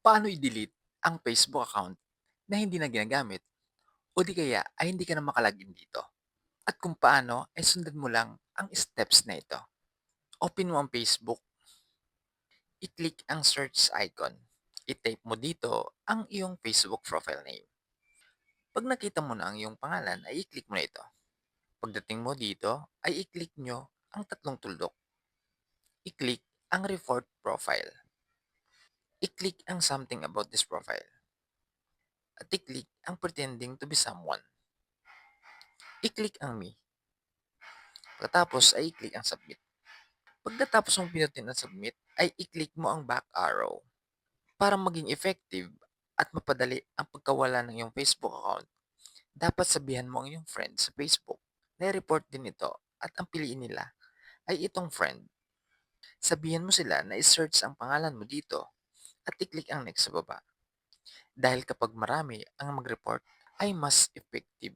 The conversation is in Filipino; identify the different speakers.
Speaker 1: Paano i-delete ang Facebook account na hindi na ginagamit o di kaya ay hindi ka na makalagin dito? At kung paano ay sundan mo lang ang steps na ito. Open mo ang Facebook, i-click ang search icon. I-type mo dito ang iyong Facebook profile name. Pag nakita mo na ang iyong pangalan, ay i-click mo na ito. Pagdating mo dito, ay i-click nyo ang tatlong tuldok. I-click ang report profile. I-click ang something about this profile. At i-click ang pretending to be someone. I-click ang me. Pagkatapos ay i-click ang submit. Pagkatapos mong pinutin ang submit, ay i-click mo ang back arrow. Para maging effective at mapadali ang pagkawala ng iyong Facebook account, dapat sabihan mo ang iyong friend sa Facebook na report din ito at ang piliin nila ay itong friend. Sabihan mo sila na i-search ang pangalan mo dito at i-click ang next sa baba. Dahil kapag marami ang mag-report, ay mas effective